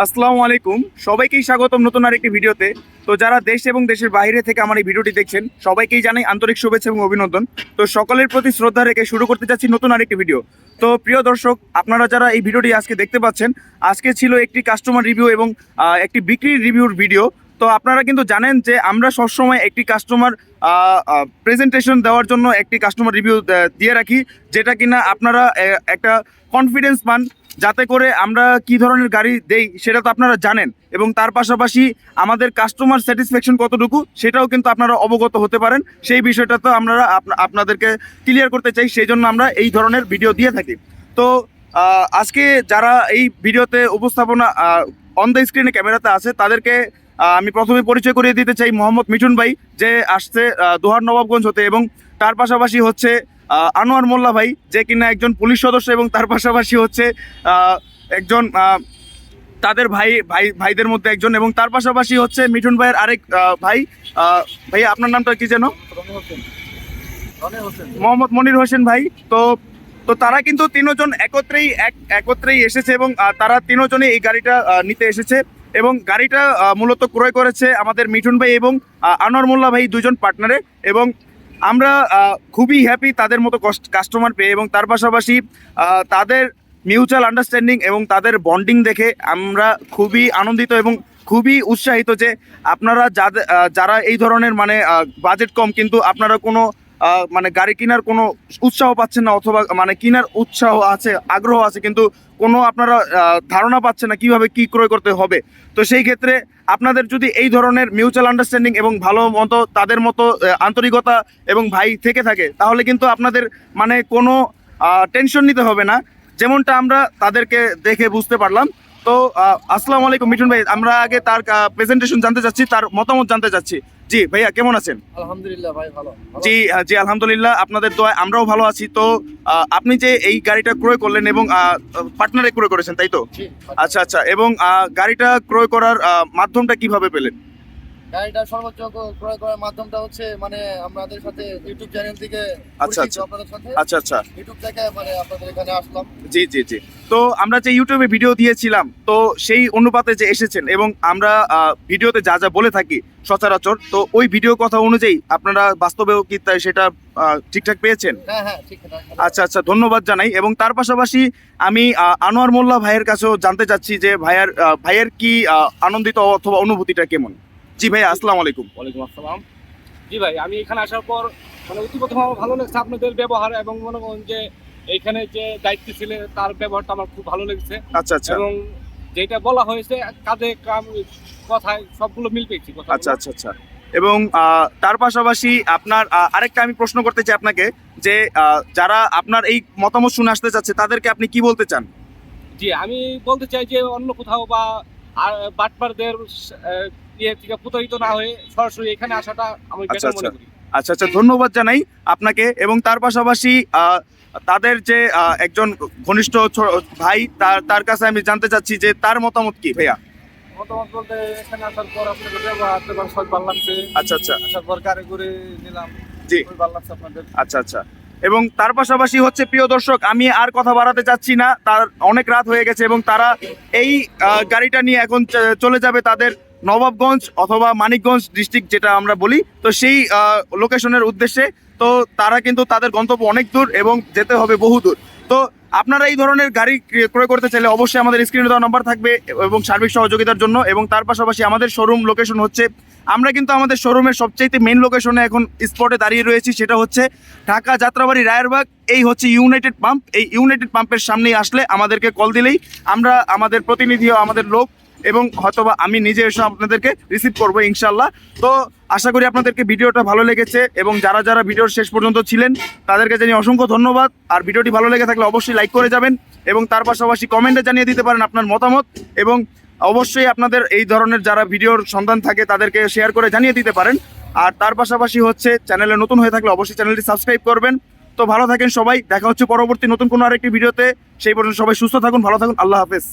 আসসালামু আলাইকুম। সবাইকেই স্বাগতম নতুন আর একটি ভিডিওতে। তো যারা দেশ এবং দেশের বাইরে থেকে আমার এই ভিডিওটি দেখছেন, সবাইকেই জানাই আন্তরিক শুভেচ্ছা এবং অভিনন্দন। তো সকলের প্রতি শ্রদ্ধা রেখে শুরু করতে যাচ্ছি নতুন আরেকটি ভিডিও। তো প্রিয় দর্শক, আপনারা যারা এই ভিডিওটি আজকে দেখতে পাচ্ছেন, আজকে ছিল একটি কাস্টমার রিভিউ এবং একটি বিক্রির রিভিউর ভিডিও তো আপনারা কিন্তু জানেন যে আমরা সবসময় একটি কাস্টমার প্রেজেন্টেশন দেওয়ার জন্য একটি কাস্টমার রিভিউ দিয়ে রাখি, যেটা কিনা আপনারা একটা কনফিডেন্স পান যাতে করে আমরা কি ধরনের গাড়ি দেই, সেটা তো আপনারা জানেন। এবং তার পাশাপাশি আমাদের কাস্টমার স্যাটিসফ্যাকশন কতটুকু, সেটাও কিন্তু আপনারা অবগত হতে পারেন। সেই বিষয়টা তো আমরা আপনা- আপনাদেরকে ক্লিয়ার করতে চাই, সেই জন্য আমরা এই ধরনের ভিডিও দিয়ে থাকি। তো আজকে যারা এই ভিডিওতে উপস্থাপনা অন দ্য স্ক্রিনে ক্যামেরাতে আছে, তাদেরকে আমি প্রথমে পরিচয় করিয়ে দিতে চাই মোহাম্মদ মিঠুন ভাই, যে আসছে দোহার নবাবগঞ্জ হতে এবং তার পাশাপাশি হচ্ছে আনোয়ার মোল্লা ভাই, যে কিনা একজন পুলিশ সদস্য এবং তার পাশাপাশি হচ্ছে একজন তাদের ভাই ভাই, ভাইদের মধ্যে একজন এবং তার পাশাপাশি হচ্ছে মিঠুন ভাইয়ের আরেক ভাই ভাইয়া, আপনার নামটা কি যেন? মোহাম্মদ মনির হোসেন ভাই, তো তো তারা কিন্তু তিনজন একত্রেই এক, একত্রেই এসেছে এবং তারা তিনজনই এই গাড়িটা নিতে এসেছে। এবং গাড়িটা মূলত ক্রয় করেছে আমাদের মিঠুন ভাই এবং আনোয়ার মোল্লা ভাই দুজন পার্টনারে এবং আমরা খুবই হ্যাপি তাদের মতো কাস্টমার পেয়ে এবং তার পাশাপাশি তাদের মিউচুয়াল আন্ডারস্ট্যান্ডিং এবং তাদের বন্ডিং দেখে আমরা খুবই আনন্দিত এবং খুবই উৎসাহিত যে আপনারা যারা এই ধরনের মানে বাজেট কম কিন্তু আপনারা কোনো মানে গাড়ি কেনার কোনো উৎসাহ পাচ্ছেন না অথবা মানে কেনার উৎসাহ আছে, আগ্রহ আছে, কিন্তু কোনো আপনারা ধারণা পাচ্ছেন না কীভাবে কি ক্রয় করতে হবে। তো সেই ক্ষেত্রে আপনাদের যদি এই ধরনের মিউচুয়াল আন্ডারস্ট্যান্ডিং এবং ভালো মতো তাদের মতো আন্তরিকতা এবং ভাই থেকে থাকে, তাহলে কিন্তু আপনাদের মানে কোনো টেনশন নিতে হবে না। যেমনটা আমরা তাদেরকে দেখে বুঝতে পারলাম। তো আসসালামু আলাইকুম মিঠুন ভাই, আমরা আগে তার প্রেজেন্টেশন জানতে চাচ্ছি, তার মতামত জানতে চাচ্ছি। জি ভাইয়া কেমন আছেন? আলহামদুলিল্লাহ ভাই ভালো। জি জি আলহামদুলিল্লাহ আপনাদের দোয়ায় আমরাও ভালো আছি। তো আহ, আপনি যে এই গাড়িটা ক্রয় করলেন এবং পার্টনারে ক্রয় করেছেন তাই তো? আচ্ছা আচ্ছা এবং আহ, গাড়িটা ক্রয় করার মাধ্যমটা কীভাবে পেলেন? গাড়িটা সর্বোচ্চ ক্রয় করার মাধ্যমটা হচ্ছে মানে আমাদের সাথে ইউটিউব চ্যানেল থেকে আচ্ছা, আচ্ছা। আপনাদের সাথে। আচ্ছা আচ্ছা। ইউটিউব থেকে মানে আপনাদের এখানে আসলাম জি জি জি। তো আমরা যে ইউটিউবে ভিডিও দিয়েছিলাম তো সেই অনুপাতে যে এসেছেন এবং আমরা ভিডিওতে যা যা বলে থাকি সচরাচর তো ওই ভিডিও কথা অনুযায়ী আপনারা বাস্তবেও কি তাই সেটা ঠিকঠাক পেয়েছেন? হ্যাঁ হ্যাঁ ঠিক আচ্ছা আচ্ছা ধন্যবাদ জানাই। এবং তার পাশাপাশি আমি আনোয়ার মোল্লা ভাইয়ের কাছেও জানতে চাচ্ছি যে ভাইয়ের ভাইয়ের কি আনন্দিত অথবা অনুভূতিটা কেমন? জি ভাই আসসালামু আলাইকুম। ওয়ালাইকুম আসসালাম। জি ভাই আমি এখানে আসার পর মানে অতি প্রথম আমার ভালো লাগছে আপনাদের ব্যবহার এবং মনে করুন যে এইখানে যে দায়িত্ব ছিলেন তার ব্যবহারটা আমার খুব ভালো লেগেছে। আচ্ছা আচ্ছা। এবং যেটা বলা হয়েছে কাজে কাম কথায় সবগুলো মিল পেয়েছি কথা আচ্ছা আচ্ছা আচ্ছা। এবং তার পাশাপাশি আপনার আরেকটা আমি প্রশ্ন করতে চাই আপনাকে যে যারা আপনার এই মতামত শুনে আসতে চাচ্ছে তাদেরকে আপনি কি বলতে চান? জি আমি বলতে চাই যে অন্য কোথাও বা বাটপারদের থেকে প্রতারিত না হয়ে সরাসরি এখানে আসাটা আমি আচ্ছা, বেটার মনে আচ্ছা। করি। আচ্ছা আচ্ছা ধন্যবাদ জানাই আপনাকে এবং তার পাশাপাশি তাদের যে একজন ঘনিষ্ঠ ভাই তার তার কাছে আমি জানতে চাচ্ছি যে তার মতামত কি ভাইয়া? মতামত বলতে এখানে আসার পর আপনাদের ব্যবহার ব্যবহার সব ভালো লাগছে। আচ্ছা আচ্ছা। আসার পর গাড়ি নিলাম জি। ভালো লাগছে আপনাদের। আচ্ছা আচ্ছা। এবং তার পাশাপাশি হচ্ছে প্রিয় দর্শক আমি আর কথা বাড়াতে চাচ্ছি না তার অনেক রাত হয়ে গেছে এবং তারা এই গাড়িটা নিয়ে এখন চলে যাবে তাদের নবাবগঞ্জ অথবা মানিকগঞ্জ ডিস্ট্রিক্ট যেটা আমরা বলি, তো সেই লোকেশনের উদ্দেশ্যে, তো তারা কিন্তু তাদের গন্তব্য অনেক দূর এবং যেতে হবে বহু দূর। তো আপনারা এই ধরনের গাড়ি ক্রয়- করতে চাইলে অবশ্যই আমাদের স্ক্রিনে দেওয়া নাম্বার থাকবে এবং সার্বিক সহযোগিতার জন্য এবং তার পাশাপাশি আমাদের শোরুম লোকেশন হচ্ছে, আমরা কিন্তু আমাদের শোরুমের সবচাইতে মেন লোকেশনে এখন স্পটে দাঁড়িয়ে রয়েছি, সেটা হচ্ছে ঢাকা যাত্রাবাড়ি রায়েরবাগ। এই হচ্ছে ইউনাইটেড পাম্প এই ইউনাইটেড পাম্পের সামনেই আসলে আমাদেরকে কল দিলেই আমরা, আমাদের প্রতিনিধি ও আমাদের লোক এবং হয়তোবা আমি নিজে এসে আপনাদেরকে রিসিভ করব ইনশাল্লাহ তো আশা করি আপনাদেরকে ভিডিওটা ভালো লেগেছে এবং যারা যারা ভিডিওর শেষ পর্যন্ত ছিলেন, তাদেরকে জানিয়ে অসংখ্য ধন্যবাদ। আর ভিডিওটি ভালো লেগে থাকলে অবশ্যই লাইক করে যাবেন এবং তার পাশাপাশি কমেন্টে জানিয়ে দিতে পারেন আপনার মতামত এবং অবশ্যই আপনাদের এই ধরনের যারা ভিডিওর সন্ধান থাকে, তাদেরকে শেয়ার করে জানিয়ে দিতে পারেন। আর তার পাশাপাশি হচ্ছে চ্যানেলে নতুন হয়ে থাকলে অবশ্যই চ্যানেলটি সাবস্ক্রাইব করবেন। তো ভালো থাকেন সবাই, দেখা হচ্ছে পরবর্তী নতুন কোনো আরেকটি ভিডিওতে। সেই পর্যন্ত সবাই সুস্থ থাকুন, ভালো থাকুন, আল্লাহ হাফেজ।